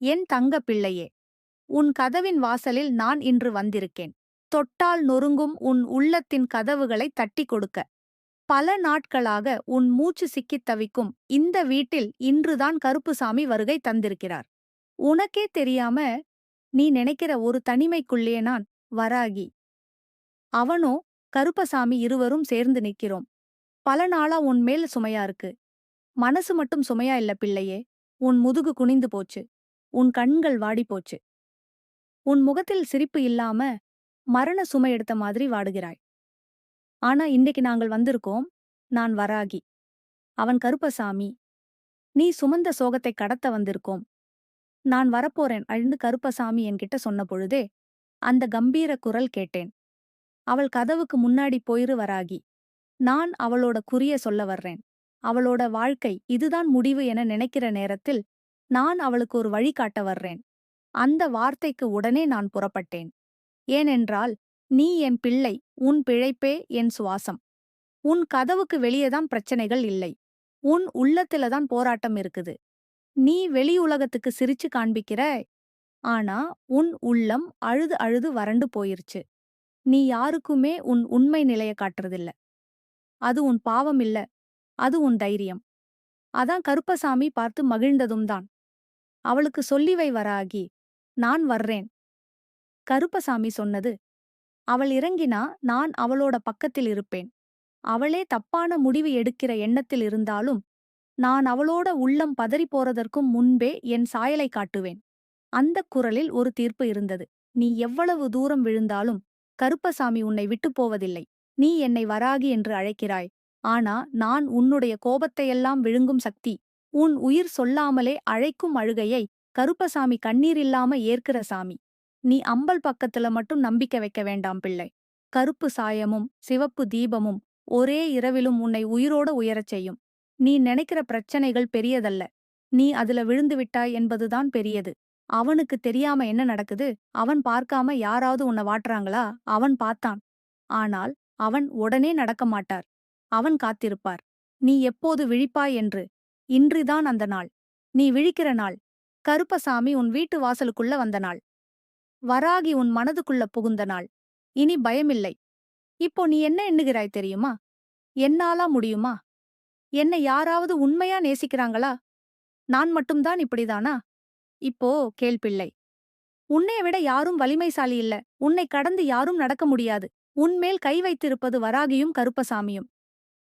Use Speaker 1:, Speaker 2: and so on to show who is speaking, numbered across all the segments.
Speaker 1: என் தங்க பிள்ளையே உன் கதவின் வாசலில் நான் இன்று வந்திருக்கேன். தொட்டால் நொறுங்கும் உன் உள்ளத்தின் கதவுகளை தட்டி கொடுக்க. பல நாட்களாக உன் மூச்சு சிக்கித் தவிக்கும் இந்த வீட்டில் இன்றுதான் கருப்புசாமி வருகை தந்திருக்கிறார். உனக்கே தெரியாம நீ நினைக்கிற ஒரு தனிமைக்குள்ளே நான் வராகி. அவனோ கருப்பசாமி இருவரும் சேர்ந்து நிக்கிறோம் பல நாளா உன் மேல் சுமையா இருக்கு. மனசு மட்டும் சுமையா இல்ல பிள்ளையே உன் முதுகு குனிந்து போச்சு. உன் கண்கள் வாடிப்போச்சு. உன் முகத்தில் சிரிப்பு இல்லாம மரண சுமை எடுத்த மாதிரி வாடுகிறாய். ஆனா இன்னைக்கு நாங்கள் வந்திருக்கோம் நான் வராகி. அவன் கருப்பசாமி நீ சுமந்த சோகத்தை கடத்த வந்திருக்கோம். நான் வரப்போறேன் அழிந்து கருப்பசாமி என்கிட்ட சொன்ன பொழுதே அந்த கம்பீர குரல் கேட்டேன். அவள் கதவுக்கு முன்னாடி போயிரு வராகி. நான் அவளோட குறிய சொல்ல வர்றேன். அவளோட வாழ்க்கை இதுதான் முடிவு என நினைக்கிற நேரத்தில் நான் அவளுக்கு ஒரு வழி காட்ட வர்றேன். அந்த வார்த்தைக்கு உடனே நான் புறப்பட்டேன். ஏனென்றால் நீ என் பிள்ளை உன் பிழைப்பே என் சுவாசம். உன் கதவுக்கு வெளியேதான் பிரச்சனைகள் இல்லை. உன் உள்ளத்திலதான் போராட்டம் இருக்குது. நீ வெளி உலகத்துக்கு சிரிச்சு காண்பிக்கிற. ஆனா உன் உள்ளம் அழுது அழுது வறண்டு போயிருச்சு. நீ யாருக்குமே உன் உண்மை நிலைய காட்டுறதில்ல. அது உன் பாவம் இல்ல. அது உன் தைரியம். அதான் கருப்பசாமி பார்த்து மகிழ்ந்ததும் தான். அவளுக்கு சொல்லிவை வராகி நான் வர்றேன். கருப்பசாமி சொன்னது அவள் இறங்கினா நான் அவளோட பக்கத்தில் இருப்பேன். அவளே தப்பான முடிவு எடுக்கிற எண்ணத்தில் இருந்தாலும் நான் அவளோட உள்ளம் பதறி போறதற்கும் முன்பே என் சாயலை காட்டுவேன். அந்த குரலில் ஒரு தீர்ப்பு இருந்தது. நீ எவ்வளவு தூரம் விழுந்தாலும் கருப்பசாமி உன்னை விட்டுப் போவதில்லை. நீ என்னை வராகி என்று அழைக்கிறாய். ஆனா நான் உன்னுடைய கோபத்தையெல்லாம் விழுங்கும் சக்தி உன் உயிர் சொல்லாமலே அழைக்கும் அழுகையை கருப்பசாமி கண்ணீரில்லாம ஏற்கிற சாமி. நீ அம்பல் பக்கத்துல மட்டும் நம்பிக்கை வைக்க வேண்டாம் பிள்ளை. கருப்பு சாயமும் சிவப்பு தீபமும் ஒரே இரவிலும் உன்னை உயிரோட உயரச் செய்யும். நீ நினைக்கிற பிரச்சனைகள் பெரியதல்ல. நீ அதுல விழுந்து விட்டாய் என்பதுதான் பெரியது. அவனுக்கு தெரியாம என்ன நடக்குது? அவன் பார்க்காம யாராவது உன்னை வாட்டுறாங்களா? அவன் பார்த்தான். ஆனால் அவன் உடனே நடக்க மாட்டார். அவன் காத்திருப்பார். நீ எப்போது விழிப்பாய் என்று இன்றுதான் அந்த நாள். நீ விழிக்கிற நாள். கருப்பசாமி உன் வீட்டு வாசலுக்குள்ள வந்த நாள். வராகி உன் மனதுக்குள்ள புகுந்த நாள். இனி பயமில்லை. இப்போ நீ என்ன எண்ணுகிறாய் தெரியுமா? என்னாலா முடியுமா? என்னை யாராவது உண்மையா நேசிக்கிறாங்களா? நான் மட்டும்தான் இப்படிதானா? இப்போ கேள்பிள்ளை உன்னை விட யாரும் வலிமைசாலி இல்ல. உன்னை கடந்து யாரும் நடக்க முடியாது. உன்மேல் கை வைத்திருப்பது வராகியும் கருப்பசாமியும்.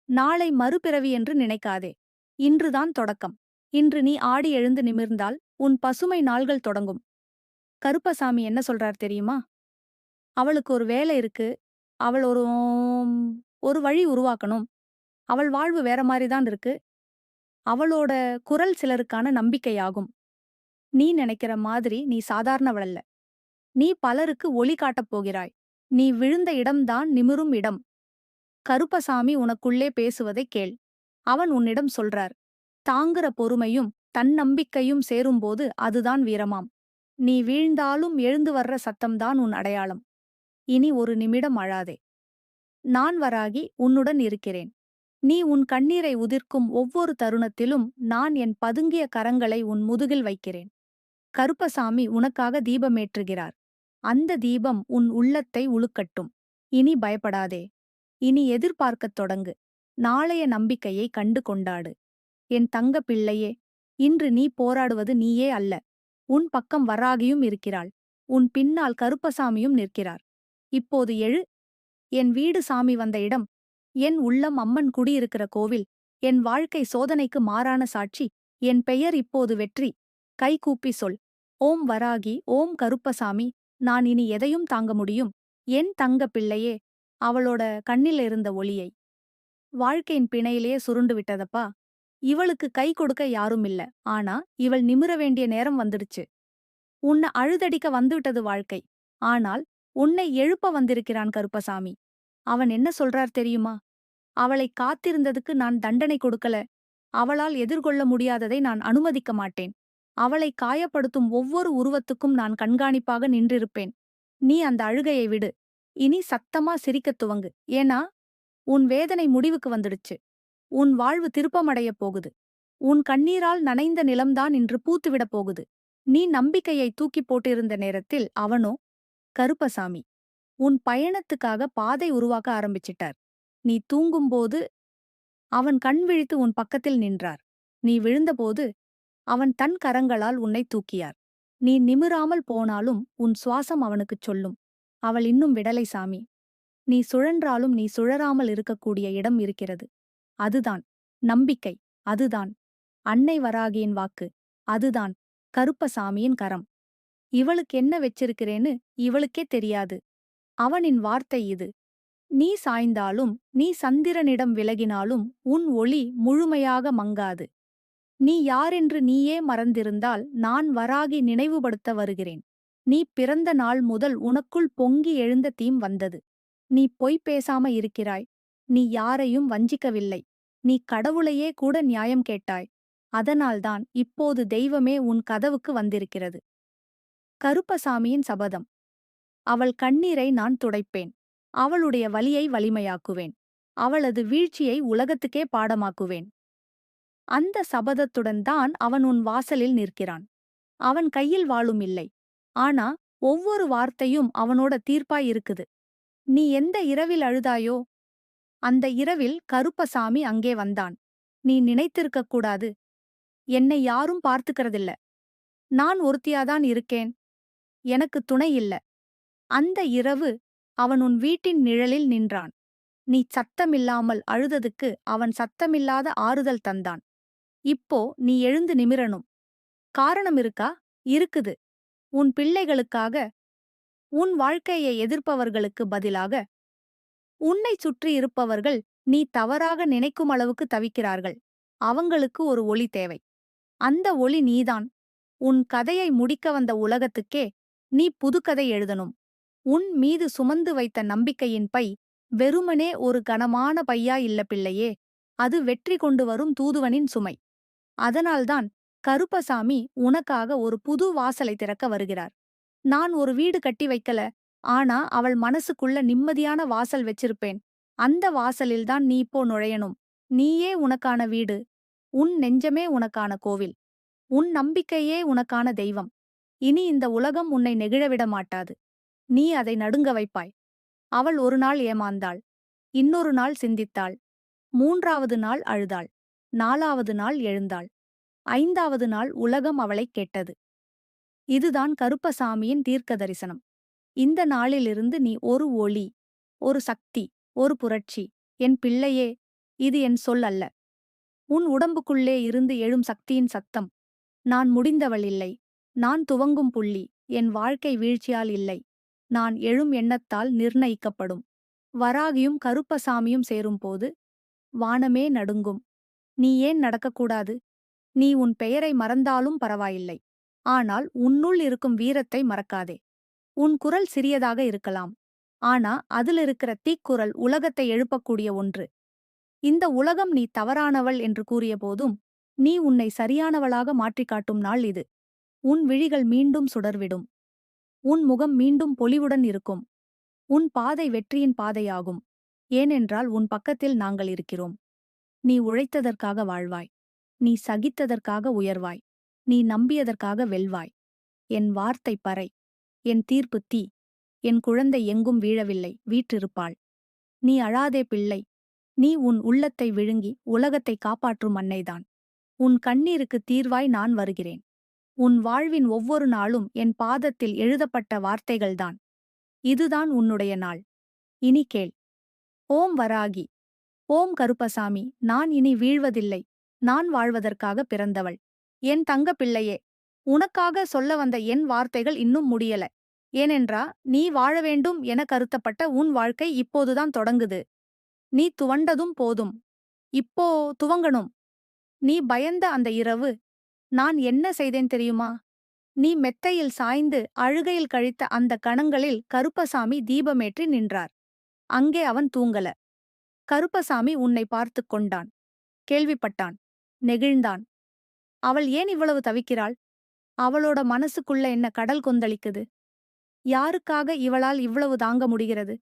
Speaker 1: நாளை மறுபிறவி என்று நினைக்காதே. இன்றுதான் தொடக்கம். இன்று நீ ஆடி எழுந்து நிமிர்ந்தால் உன் பசுமை நாள்கள் தொடங்கும். கருப்பசாமி என்ன சொல்றார் தெரியுமா? அவளுக்கு ஒரு வேலை இருக்கு. அவள் ஒரு ஒரு வழி உருவாக்கணும். அவள் வாழ்வு வேற மாதிரிதான் இருக்கு. அவளோட குரல் சிலருக்கான நம்பிக்கையாகும். நீ நினைக்கிற மாதிரி நீ சாதாரணவளல்ல நீ பலருக்கு ஒளி காட்டப் போகிறாய். நீ விழுந்த இடம்தான் நிமிரும் இடம். கருப்பசாமி உனக்குள்ளே பேசுவதை கேள். அவன் உன்னிடம் சொல்றார். தாங்குற பொறுமையும் தன்னம்பிக்கையும் சேரும்போது அதுதான் வீரமாம். நீ வீழ்ந்தாலும் எழுந்து வர்ற சத்தம்தான் உன் அடையாளம். இனி ஒரு நிமிடம் அழாதே. நான் வராகி உன்னுடன் இருக்கிறேன். நீ உன் கண்ணீரை உதிர்க்கும் ஒவ்வொரு தருணத்திலும் நான் என் பதுங்கிய கரங்களை உன் முதுகில் வைக்கிறேன். கருப்பசாமி உனக்காக தீபமேற்றுகிறார். அந்த தீபம் உன் உள்ளத்தை உழுக்கட்டும் இனி பயப்படாதே. இனி எதிர்பார்க்கத் தொடங்கு. நாளைய நம்பிக்கையை கண்டு கொண்டாடு. என் தங்க பிள்ளையே இன்று நீ போராடுவது நீயே அல்ல. உன் பக்கம் வராகியும் இருக்கிறாள். உன் பின்னால் கருப்பசாமியும் நிற்கிறார். இப்போது எழு. என் வீடு சாமி வந்த இடம். என் உள்ளம் அம்மன் குடியிருக்கிற கோவில். என் வாழ்க்கை சோதனைக்கு மாறான சாட்சி. என் பெயர் இப்போது வெற்றி. கை கூப்பி சொல். ஓம் வராகி ஓம் கருப்பசாமி. நான் இனி எதையும் தாங்க முடியும். என் தங்க பிள்ளையே. அவளோட கண்ணில் இருந்த ஒளியை வாழ்க்கையின் பிணையிலேயே சுருண்டு விட்டதப்பா? இவளுக்கு கை கொடுக்க யாரும் இல்ல. ஆனா இவள் நிமிர வேண்டிய நேரம் வந்துடுச்சு. உன்னை அழுதடிக்க வந்துவிட்டது வாழ்க்கை. ஆனால் உன்னை எழுப்ப வந்திருக்கிறான் கருப்பசாமி. அவன் என்ன சொல்றார் தெரியுமா? அவளை காத்திருந்ததுக்கு நான் தண்டனை கொடுக்கல. அவளால் எதிர்கொள்ள முடியாததை நான் அனுமதிக்க மாட்டேன். அவளை காயப்படுத்தும் ஒவ்வொரு உருவத்துக்கும் நான் கண்காணிப்பாக நின்றிருப்பேன். நீ அந்த அழுகையை விடு. இனி சத்தமா சிரிக்கத் துவங்கு. ஏன்னா உன் வேதனை முடிவுக்கு வந்துடுச்சு. உன் வாழ்வு திருப்பமடையப் போகுது. உன் கண்ணீரால் நனைந்த நிலம்தான் இன்று பூத்துவிடப் போகுது. நீ நம்பிக்கையை தூக்கி போட்டிருந்த நேரத்தில் அவனோ கருப்பசாமி உன் பயணத்துக்காக பாதை உருவாக்க ஆரம்பிச்சிட்டார். நீ தூங்கும்போது அவன் கண் விழித்து உன் பக்கத்தில் நின்றார். நீ விழுந்தபோது அவன் தன் கரங்களால் உன்னை தூக்கியார். நீ நிமிராமல் போனாலும் உன் சுவாசம் அவனுக்குச் சொல்லும். அவள் இன்னும் விடலை சாமி. நீ சுழன்றாலும் நீ சுழறாமல் இருக்கக்கூடிய இடம் இருக்கிறது. அதுதான் நம்பிக்கை அதுதான் அன்னை வராகியின் வாக்கு அதுதான் கருப்பசாமியின் கரம். இவளுக்கு என்ன வெச்சிருக்கிறேன்னு இவளுக்கே தெரியாது. அவனின் வார்த்தை இது. நீ சாய்ந்தாலும் நீ சந்திரனிடம் விலகினாலும் உன் ஒளி முழுமையாக மங்காது. நீ யாரென்று நீயே மறந்திருந்தால் நான் வராகி நினைவுபடுத்த வருகிறேன். நீ பிறந்த நாள் முதல் உனக்குள் பொங்கி எழுந்த தீம் வந்தது. நீ பொய் பேசாம இருக்கிறாய். நீ யாரையும் வஞ்சிக்கவில்லை. நீ கடவுளையே கூட நியாயம் கேட்டாய். அதனால்தான் இப்போது தெய்வமே உன் கதவுக்கு வந்திருக்கிறது. கருப்பசாமியின் சபதம். அவள் கண்ணீரை நான் துடைப்பேன். அவளுடைய வலியை வலிமையாக்குவேன். அவளது வீழ்ச்சியை உலகத்துக்கே பாடமாக்குவேன். அந்த சபதத்துடன் தான் அவன் உன் வாசலில் நிற்கிறான். அவன் கையில் வாளும் இல்லை. ஆனா ஒவ்வொரு வார்த்தையும் அவனோட தீர்ப்பாய் இருக்குது. நீ எந்த இரவில் அழுதாயோ அந்த இரவில் கருப்பசாமி அங்கே வந்தான். நீ நினைத்திருக்கக் கூடாது. என்னை யாரும் பார்த்துக்கிறதில்ல. நான் ஒருத்தியாதான் இருக்கேன். எனக்கு துணை இல்ல. அந்த இரவு அவன் உன் வீட்டின் நிழலில் நின்றான். நீ சத்தமில்லாமல் அழுததுக்கு அவன் சத்தமில்லாத ஆறுதல் தந்தான். இப்போ நீ எழுந்து நிமிரணும். காரணம் இருக்கா? இருக்குது. உன் பிள்ளைகளுக்காக உன் வாழ்க்கையை எதிர்ப்பவர்களுக்கு பதிலாக உன்னை சுற்றி இருப்பவர்கள் நீ தவறாக நினைக்கும் அளவுக்கு தவிக்கிறார்கள். அவங்களுக்கு ஒரு ஒளி தேவை. அந்த ஒளி நீதான். உன் கதையை முடிக்க வந்த உலகத்துக்கே நீ புதுக்கதை எழுதணும். உன் மீது சுமந்து வைத்த நம்பிக்கையின் பை வெறுமனே ஒரு கனமான பையா இல்ல பிள்ளையே அது வெற்றி கொண்டு வரும் தூதுவனின் சுமை. அதனால்தான் கருப்பசாமி உனக்காக ஒரு புது வாசலை திறக்க வருகிறார். நான் ஒரு வீடு கட்டி வைக்கல. ஆனா அவள் மனசுக்குள்ள நிம்மதியான வாசல் வச்சிருப்பேன். அந்த வாசலில்தான் நீ இப்போ நுழையணும். நீயே உனக்கான வீடு. உன் நெஞ்சமே உனக்கான கோவில். உன் நம்பிக்கையே உனக்கான தெய்வம். இனி இந்த உலகம் உன்னை நெகிழவிட மாட்டாது. நீ அதை நடுங்க வைப்பாய். அவள் ஒரு நாள் ஏமாந்தாள். இன்னொரு நாள் சிந்தித்தாள். மூன்றாவது நாள் அழுதாள். நாலாவது நாள் எழுந்தாள். ஐந்தாவது நாள் உலகம் அவளைக் கேட்டது. இதுதான் கருப்பசாமியின் தீர்க்க தரிசனம் இந்த நாளிலிருந்து நீ ஒரு ஒளி ஒரு சக்தி ஒரு புரட்சி என் பிள்ளையே இது என் சொல் அல்ல. உன் உடம்புக்குள்ளே இருந்து எழும் சக்தியின் சத்தம் நான் முடிந்தவள் இல்லை நான் துவங்கும் புள்ளி என் வாழ்க்கை வீழ்ச்சியால் இல்லை நான் எழும் எண்ணத்தால் நிர்ணயிக்கப்படும். வராகியும் கருப்பசாமியும் சேரும்போது வானமே நடுங்கும். நீ ஏன் நடக்கக்கூடாது? நீ உன் பெயரை மறந்தாலும் பரவாயில்லை. ஆனால் உன்னுள் இருக்கும் வீரத்தை மறக்காதே. உன் குரல் சிறியதாக இருக்கலாம். ஆனா அதிலிருக்கிற தீக்குரல் உலகத்தை எழுப்பக்கூடிய ஒன்று. இந்த உலகம் நீ தவறானவள் என்று கூறியபோதும் நீ உன்னை சரியானவளாக மாற்றிக் காட்டும் நாள் இது. உன் விழிகள் மீண்டும் சுடர்விடும். உன் முகம் மீண்டும் பொலிவுடன் இருக்கும். உன் பாதை வெற்றியின் பாதையாகும். ஏனென்றால் உன் பக்கத்தில் நாங்கள் இருக்கிறோம். நீ உழைத்ததற்காக வாழ்வாய். நீ சகித்ததற்காக உயர்வாய். நீ நம்பியதற்காக வெல்வாய். என் வார்த்தை பறை. என் தீர்ப்பு தீ. என் குழந்தை எங்கும் வீழவில்லை. வீற்றிருப்பாள். நீ அழாதே பிள்ளை. நீ உன் உள்ளத்தை விழுங்கி உலகத்தை காப்பாற்றும் அன்னைதான். உன் கண்ணீருக்கு தீர்வாய் நான் வருகிறேன். உன் வாழ்வின் ஒவ்வொரு நாளும் என் பாதத்தில் எழுதப்பட்ட வார்த்தைகள்தான். இதுதான் உன்னுடைய நாள். இனி கேள். ஓம் வராகி. ஓம் கருப்பசாமி. நான் இனி வீழ்வதில்லை. நான் வாழ்வதற்காக பிறந்தவள். என் தங்க பிள்ளையே உனக்காக சொல்ல வந்த என் வார்த்தைகள் இன்னும் முடியல. ஏனென்றா நீ வாழ வேண்டும் என கருத்தப்பட்ட உன் வாழ்க்கை இப்போதுதான் தொடங்குது. நீ துவண்டதும் போதும். இப்போ துவங்கணும். நீ பயந்த அந்த இரவு நான் என்ன செய்தேன் தெரியுமா? நீ மெத்தையில் சாய்ந்து அழுகையில் கழித்த அந்த கணங்களில் கருப்பசாமி தீபமேற்றி நின்றார். அங்கே அவன் தூங்கல. கருப்பசாமி உன்னை பார்த்து கொண்டான். கேள்விப்பட்டான். நெகிழ்ந்தான். அவள் ஏன் இவ்வளவு தவிக்கிறாள்? அவளோட மனசுக்குள்ள என்ன கடல் கொந்தளிக்குது? யாருக்காக இவளால் இவ்வளவு தாங்க முடிகிறது?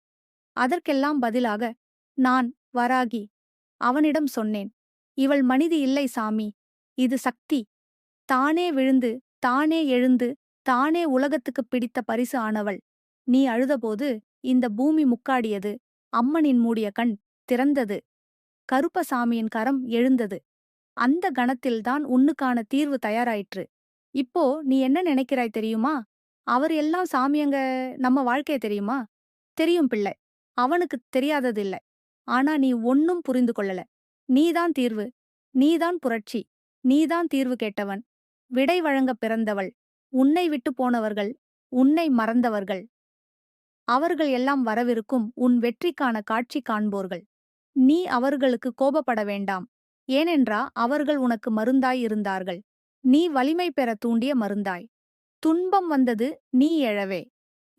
Speaker 1: அதற்கெல்லாம் பதிலாக நான் வராகி அவனிடம் சொன்னேன். இவள் மனிதி இல்லை சாமி. இது சக்தி. தானே விழுந்து தானே எழுந்து தானே உலகத்துக்குப் பிடித்த பரிசு ஆனவள். நீ அழுதபோது இந்த பூமி முக்காடியது அம்மனின் மூடிய கண் திறந்தது. கருப்பசாமியின் கரம் எழுந்தது. அந்த கணத்தில்தான் உன்னுக்கான தீர்வு தயாராயிற்று. இப்போ நீ என்ன நினைக்கிறாய் தெரியுமா? அவர் எல்லாம் சாமியங்க நம்ம வாழ்க்கைய தெரியுமா? தெரியும் பிள்ளை. அவனுக்கு தெரியாததில்ல ஆனா நீ ஒன்னும் புரிந்து கொள்ளல. நீதான் தீர்வு. நீதான் புரட்சி. நீதான் தீர்வு கேட்டவன். விடை வழங்கப் பிறந்தவள். உன்னை விட்டு போனவர்கள். உன்னை மறந்தவர்கள். அவர்கள் எல்லாம் வரவிருக்கும் உன் வெற்றிக்கான காட்சி காண்போர்கள். நீ அவர்களுக்கு கோபப்பட வேண்டாம். ஏனென்றா அவர்கள் உனக்கு மருந்தாய் இருந்தார்கள். நீ வலிமை பெற தூண்டிய மருந்தாய். துன்பம் வந்தது நீ எழவே.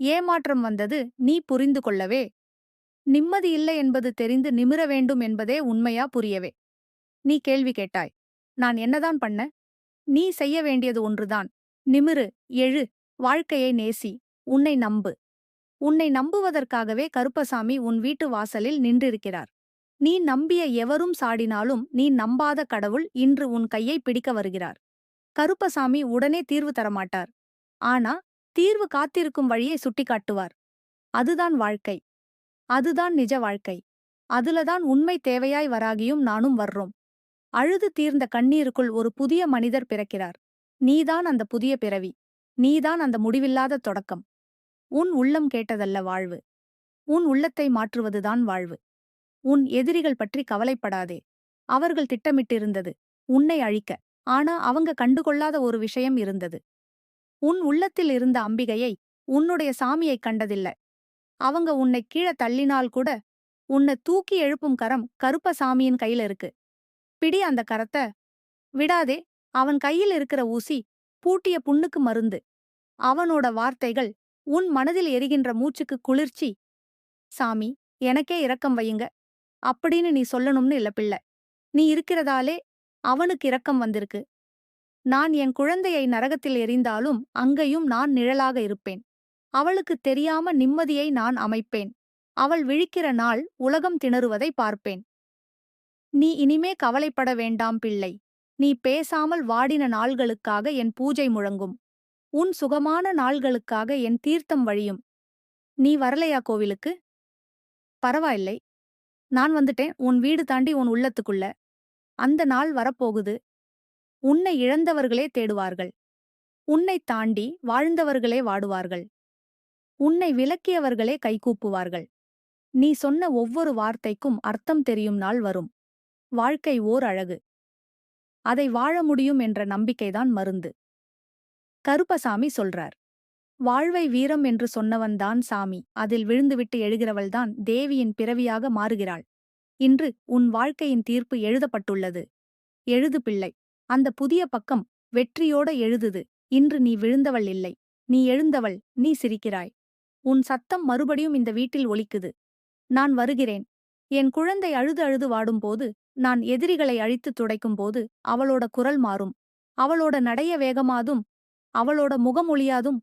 Speaker 1: ஏமாற்றம் வந்தது நீ புரிந்து கொள்ளவே. நிம்மதி இல்லை என்பது தெரிந்து நிமிர வேண்டும் என்பதே உண்மையா புரியவே. நீ கேள்வி கேட்டாய். நான் என்னதான் பண்ண? நீ செய்ய வேண்டியது ஒன்றுதான். நிமிரு எழு வாழ்க்கையை நேசி உன்னை நம்பு. உன்னை நம்புவதற்காகவே கருப்பசாமி உன் வீட்டு வாசலில் நின்றிருக்கிறார். நீ நம்பிய எவரும் சாடினாலும் நீ நம்பாத கடவுள் இன்று உன் கையை பிடிக்க வருகிறார். கருப்பசாமி உடனே தீர்வு தரமாட்டார். ஆனா தீர்வு காத்திருக்கும் வழியை சுட்டிக்காட்டுவார். அதுதான் வாழ்க்கை. அதுதான் நிஜ வாழ்க்கை. அதுலதான் உண்மை தேவையாய் வராகியும் நானும் வர்றோம். அழுது தீர்ந்த கண்ணீருக்குள் ஒரு புதிய மனிதர் பிறக்கிறார். நீதான் அந்த புதிய பிறவி. நீதான் அந்த முடிவில்லாத தொடக்கம். உன் உள்ளம் கேட்டதல்ல வாழ்வு. உன் உள்ளத்தை மாற்றுவதுதான் வாழ்வு. உன் எதிரிகள் பற்றி கவலைப்படாதே. அவர்கள் திட்டமிட்டிருந்தது உன்னை அழிக்க. ஆனா அவங்க கண்டுகொள்ளாத ஒரு விஷயம் இருந்தது. உன் உள்ளத்தில் இருந்த அம்பிகையை உன்னுடைய சாமியைக் கண்டதில்ல. அவங்க உன்னை கீழே தள்ளினால் கூட உன்னை தூக்கி எழுப்பும் கரம் கருப்பசாமியின் கையில இருக்கு. பிடி அந்த கரத்தை. விடாதே அவன் கையில் இருக்கிற ஊசி பூட்டிய புண்ணுக்கு மருந்து. அவனோட வார்த்தைகள் உன் மனதில் எரிகின்ற மூச்சுக்கு குளிர்ச்சி. சாமி எனக்கே இரக்கம் வையுங்க. அப்படின்னு நீ சொல்லணும்னு இல்ல பிள்ளை. நீ இருக்கிறதாலே அவனுக்கு இரக்கம் வந்திருக்கு. நான் என் குழந்தையை நரகத்தில் எரிந்தாலும் அங்கேயும் நான் நிழலாக இருப்பேன். அவளுக்கு தெரியாம நிம்மதியை நான் அமைப்பேன். அவள் விழிக்கிற நாள் உலகம் திணறுவதை பார்ப்பேன். நீ இனிமே கவலைப்பட வேண்டாம் பிள்ளை. நீ பேசாமல் வாடின நாள்களுக்காக என் பூஜை முழங்கும். உன் சுகமான நாள்களுக்காக என் தீர்த்தம் வழியும். நீ வரலையா கோவிலுக்கு? பரவாயில்லை. நான் வந்துட்டேன் உன் வீடு தாண்டி உன் உள்ளத்துக்குள்ள. அந்த நாள் வரப்போகுது. உன்னை இழந்தவர்களே தேடுவார்கள். உன்னைத் தாண்டி வாழ்ந்தவர்களே வாடுவார்கள். உன்னை விலக்கியவர்களே கைகூப்புவார்கள் நீ சொன்ன ஒவ்வொரு வார்த்தைக்கும் அர்த்தம் தெரியும் நாள் வரும். வாழ்க்கை ஓர் அழகு. அதை வாழ முடியும் என்ற நம்பிக்கைதான் மருந்து. கருப்பசாமி சொல்றார் வாழ்வை வீரம் என்று சொன்னவன்தான் சாமி. அதில் விழுந்துவிட்டு எழுகிறவள்தான் தேவியின் பிறவியாக மாறுகிறாள். இன்று உன் வாழ்க்கையின் தீர்ப்பு எழுதப்பட்டுள்ளது. எழுது பிள்ளை. அந்த புதிய பக்கம் வெற்றியோட எழுதுது. இன்று நீ விழுந்தவள் இல்லை. நீ எழுந்தவள் நீ சிரிக்கிறாய். உன் சத்தம் மறுபடியும் இந்த வீட்டில் ஒலிக்குது. நான் வருகிறேன். என் குழந்தை அழுது அழுது வாடும்போது நான் எதிரிகளை அழித்து துடைக்கும்போது அவளோட குரல் மாறும். அவளோட நடைய வேகமாதும் அவளோட முகமொழியாதும்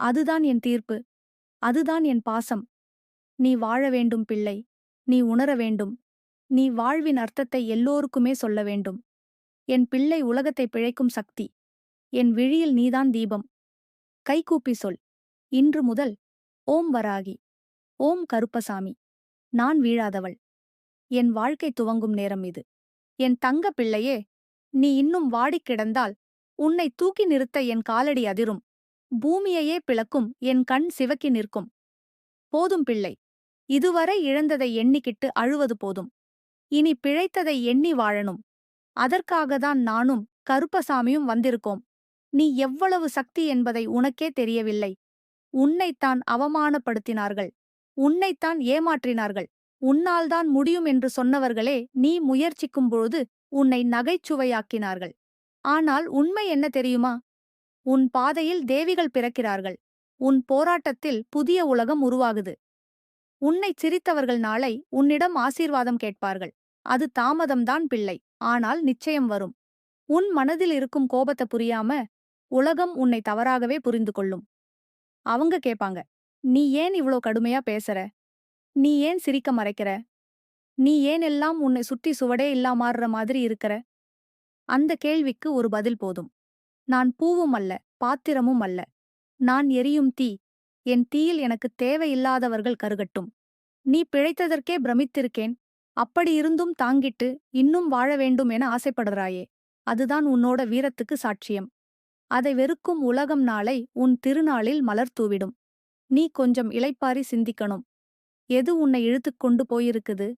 Speaker 1: அதுதான் என் தீர்ப்பு. அதுதான் என் பாசம். நீ வாழ வேண்டும் பிள்ளை. நீ உணர வேண்டும். நீ வாழ்வின் அர்த்தத்தை எல்லோருக்குமே சொல்ல வேண்டும். என் பிள்ளை உலகத்தை பிழைக்கும் சக்தி. என் விழியில் நீதான் தீபம். கைகூப்பி சொல். இன்று முதல் ஓம் வராகி. ஓம் கருப்பசாமி. நான் வீழாதவள். என் வாழ்க்கை துவங்கும் நேரம் இது. என் தங்க பிள்ளையே நீ இன்னும் வாடிக் கிடந்தால் உன்னை தூக்கி நிறுத்த என் காலடி அதிரும். பூமியையே பிளக்கும் என் கண் சிவக்கி நிற்கும். போதும் பிள்ளை இதுவரை இழந்ததை எண்ணிக்கிட்டு அழுவது போதும். இனி பிழைத்ததை எண்ணி வாழணும். அதற்காகத்தான் நானும் கருப்பசாமியும் வந்திருக்கோம். நீ எவ்வளவு சக்தி என்பதை உனக்கே தெரியவில்லை. உன்னைத்தான் அவமானப்படுத்தினார்கள். உன்னைத்தான் ஏமாற்றினார்கள். உன்னால்தான் முடியும் என்று சொன்னவர்களே நீ முயற்சிக்கும் பொழுது உன்னை நகைச்சுவையாக்கினார்கள். ஆனால் உண்மை என்ன தெரியுமா? உன் பாதையில் தேவிகள் பிறக்கிறார்கள். உன் போராட்டத்தில் புதிய உலகம் உருவாகுது. உன்னைச் சிரித்தவர்கள் நாளை உன்னிடம் ஆசீர்வாதம் கேட்பார்கள். அது தாமதம்தான் பிள்ளை. ஆனால் நிச்சயம் வரும். உன் மனதில் இருக்கும் கோபத்தை புரியாம உலகம் உன்னை தவறாகவே புரிந்து கொள்ளும். அவங்க கேட்பாங்க நீ ஏன் இவ்ளோ கடுமையா பேசுற? நீ ஏன் சிரிக்க மறைக்கிற? நீ ஏன் எல்லாம் உன்னை சுற்றி சுவடே இல்லாமாறுற மாதிரி இருக்கிற? அந்த கேள்விக்கு ஒரு பதில் போதும். நான் பூவும் அல்ல பாத்திரமும் அல்ல. நான் எரியும் தீ என் தீயில் எனக்கு தேவையில்லாதவர்கள் கருகட்டும். நீ பிழைத்ததற்கே பிரமித்திருக்கேன் அப்படியிருந்தும் தாங்கிட்டு இன்னும் வாழ வேண்டும் என ஆசைப்படுறாயே அதுதான் உன்னோட வீரத்துக்கு சாட்சியம். அதை வெறுக்கும் உலகம் நாளை உன் திருநாளில் மலர் தூவிடும். நீ கொஞ்சம் இளைப்பாரி சிந்திக்கணும். எது உன்னை இழுத்துக் கொண்டு போயிருக்குது?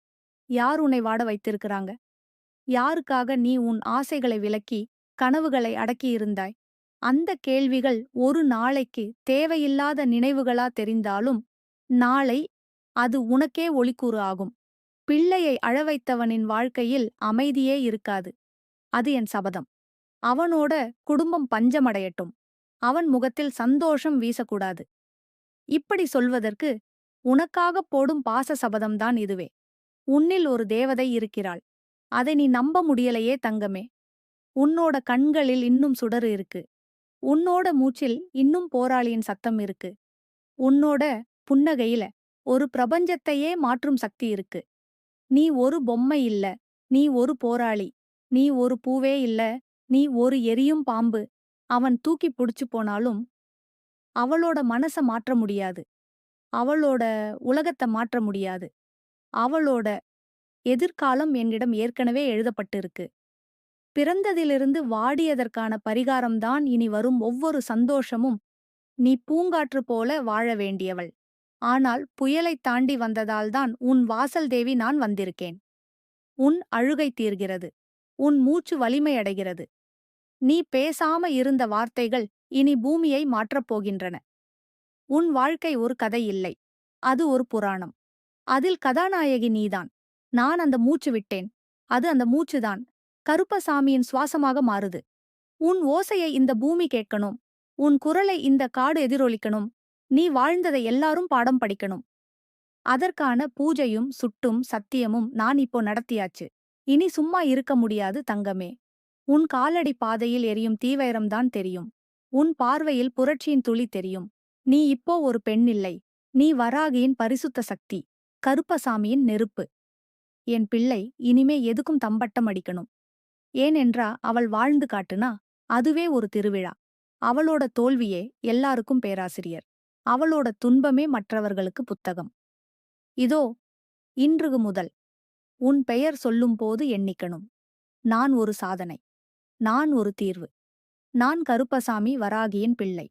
Speaker 1: யார் உன்னை வாட வைத்திருக்கிறாங்க? யாருக்காக நீ உன் ஆசைகளை விலக்கி கனவுகளை அடக்கியிருந்தாய். அந்த கேள்விகள் ஒரு நாளைக்கு தேவையில்லாத நினைவுகளா தெரிந்தாலும் நாளை அது உனக்கே ஒளிக்கூறு ஆகும். பிள்ளையை அழவைத்தவனின் வாழ்க்கையில் அமைதியே இருக்காது. அது என் சபதம். அவனோட குடும்பம் பஞ்சமடையட்டும். அவன் முகத்தில் சந்தோஷம் வீசக்கூடாது. இப்படி சொல்வதற்கு உனக்காகப் போடும் பாச சபதம்தான் இதுவே. உன்னில் ஒரு தேவதை இருக்கிறாள். அதை நீ நம்ப முடியலையே தங்கமே. உன்னோட கண்களில் இன்னும் சுடரு இருக்கு. உன்னோட மூச்சில் இன்னும் போராளியின் சத்தம் இருக்கு. உன்னோட புன்னகையில ஒரு பிரபஞ்சத்தையே மாற்றும் சக்தி இருக்கு. நீ ஒரு பொம்மை இல்ல. நீ ஒரு போராளி. நீ ஒரு பூவே இல்ல. நீ ஒரு எரியும் பாம்பு. அவன் தூக்கி புடிச்சு போனாலும் அவளோட மனச மாற்ற முடியாது. அவளோட உலகத்தை மாற்ற முடியாது. அவளோட எதிர்காலம் என்னிடம் ஏற்கனவே எழுதப்பட்டிருக்கு. பிறந்ததிலிருந்து வாடியதற்கான பரிகாரம்தான் இனி வரும் ஒவ்வொரு சந்தோஷமும் நீ பூங்காற்று போல வாழ வேண்டியவள். ஆனால் புயலைத் தாண்டி வந்ததால்தான் உன் வாசல் தேவி நான் வந்திருக்கேன். உன் அழுகை தீர்கிறது. உன் மூச்சு வலிமையடைகிறது நீ பேசாம இருந்த வார்த்தைகள் இனி பூமியை மாற்றப் போகின்றன. உன் வாழ்க்கை ஒரு கதை இல்லை. அது ஒரு புராணம். அதில் கதாநாயகி நீதான். நான் அந்த மூச்சு விட்டேன். அது அந்த மூச்சுதான். கருப்பசாமியின் சுவாசமாக மாறுது. உன் ஓசையை இந்த பூமி கேட்கணும். உன் குரலை இந்த காடு எதிரொலிக்கணும். நீ வாழ்ந்ததை எல்லாரும் பாடம் படிக்கணும். அதற்கான பூஜையும் சுட்டும் சத்தியமும் நான் இப்போ நடத்தியாச்சு. இனி சும்மா இருக்க முடியாது தங்கமே. உன் காலடி பாதையில் எரியும் தீவைரம்தான் தெரியும். உன் பார்வையில் புரட்சியின் துளி தெரியும். நீ இப்போ ஒரு பெண்ணில்லை நீ வராகியின் பரிசுத்த சக்தி. கருப்பசாமியின் நெருப்பு. என் பிள்ளை இனிமே எதுக்கும் தம்பட்டம் அடிக்கணும். ஏனென்றா அவள் வாழ்ந்து காட்டுனா அதுவே ஒரு திருவிழா. அவளோட தோல்வியே எல்லாருக்கும் பேராசிரியர். அவளோட துன்பமே மற்றவர்களுக்கு புத்தகம். இதோ இன்று முதல். உன் பெயர் சொல்லும்போது எண்ணிக்கணும். நான் ஒரு சாதனை. நான் ஒரு தீர்வு. நான் கருப்பசாமி வராகியின் பிள்ளை.